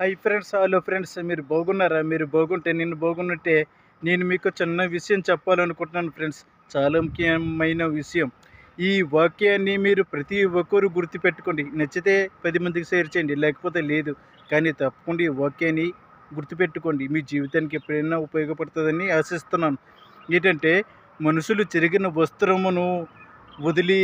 Hi friends hello friends మీరు బాగున్నారా? మీరు బాగుంటే నేను బాగున్నట్టే నేను మీకు చిన్న విషయం చెప్పాలనుకుంటున్నాను ఫ్రెండ్స్. చాలా ముఖ్యమైన విషయం. ఈ వాక్యాన్ని మీరు ప్రతి ఒక్కరు గుర్తుపెట్టుకోండి. నచ్చితే పది మందికి షేర్ చేయండి లేకపోతే లేదు. కానీ తప్పకుండా ఈ వాక్యాన్ని గుర్తుపెట్టుకోండి. మీ జీవితానికి ఎప్పుడైనా ఉపయోగపడుతుందని ఆశిస్తున్నాను. ఏంటంటే మనుషులు చెరిగిన వస్త్రమును వదిలి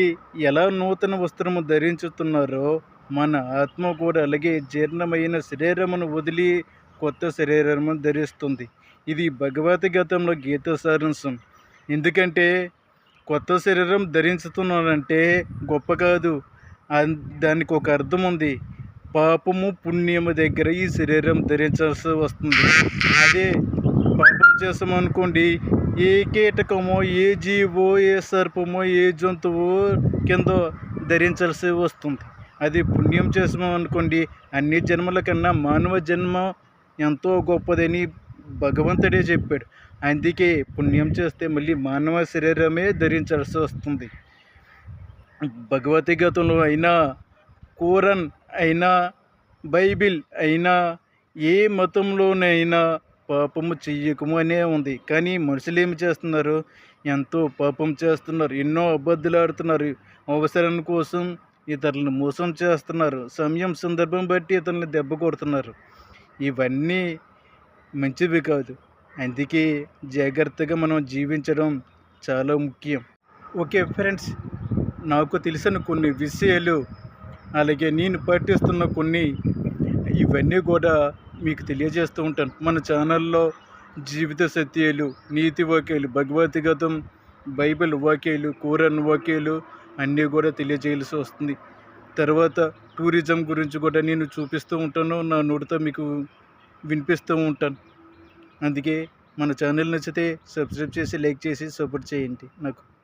ఎలా నూతన వస్త్రము ధరించుతున్నారో మన ఆత్మ కూడా అలాగే జీర్ణమైన శరీరమును వదిలి కొత్త శరీరము ధరిస్తుంది. ఇది భగవద్గీతంలో గీత సారాంశం. ఎందుకంటే కొత్త శరీరం ధరించుతున్నానంటే గొప్ప కాదు. దానికి ఒక అర్థం ఉంది. పాపము పుణ్యము దగ్గర ఈ శరీరం ధరించాల్సి వస్తుంది. అదే పాపం చేసామనుకోండి ఏ కీటకమో ఏ జీవో ఏ సర్పమో ఏ జంతువు కింద ధరించాల్సి వస్తుంది. అది పుణ్యం చేసాము అనుకోండి అన్ని జన్మల కన్నా మానవ జన్మ ఎంతో గొప్పదని భగవంతుడే చెప్పాడు. అందుకే పుణ్యం చేస్తే మళ్ళీ మానవ శరీరమే ధరించాల్సి వస్తుంది. భగవద్గీతలో అయినా కూరన్ అయినా బైబిల్ అయినా ఏ మతంలోనైనా పాపము చెయ్యకము అనే ఉంది. కానీ మనుషులు ఏమి చేస్తున్నారు? ఎంతో పాపం చేస్తున్నారు. ఎన్నో అబద్ధాలు ఆడుతున్నారు. అవసరం కోసం ఇతరులను మోసం చేస్తున్నారు. సమయం సందర్భం బట్టి ఇతరులను దెబ్బ కొడుతున్నారు. ఇవన్నీ మంచివి కాదు. అందుకే జాగ్రత్తగా మనం జీవించడం చాలా ముఖ్యం. ఓకే ఫ్రెండ్స్ నాకు తెలిసిన కొన్ని విషయాలు అలాగే నేను పాటిస్తున్న కొన్ని ఇవన్నీ కూడా మీకు తెలియజేస్తూ ఉంటాను. మన ఛానల్లో జీవిత సత్యాలు నీతి వాక్యాలు భగవద్గీతం బైబిల్ వాక్యాలు కూరన్ వాక్యాలు అన్నీ కూడా తెలియజేయాల్సి వస్తుంది. తర్వాత టూరిజం గురించి కూడా నేను చూపిస్తూ ఉంటాను. నా నోటితో మీకు వినిపిస్తూ ఉంటాను. అందుకే మన ఛానల్ నచ్చితే సబ్స్క్రైబ్ చేసి లైక్ చేసి సపోర్ట్ చేయండి నాకు.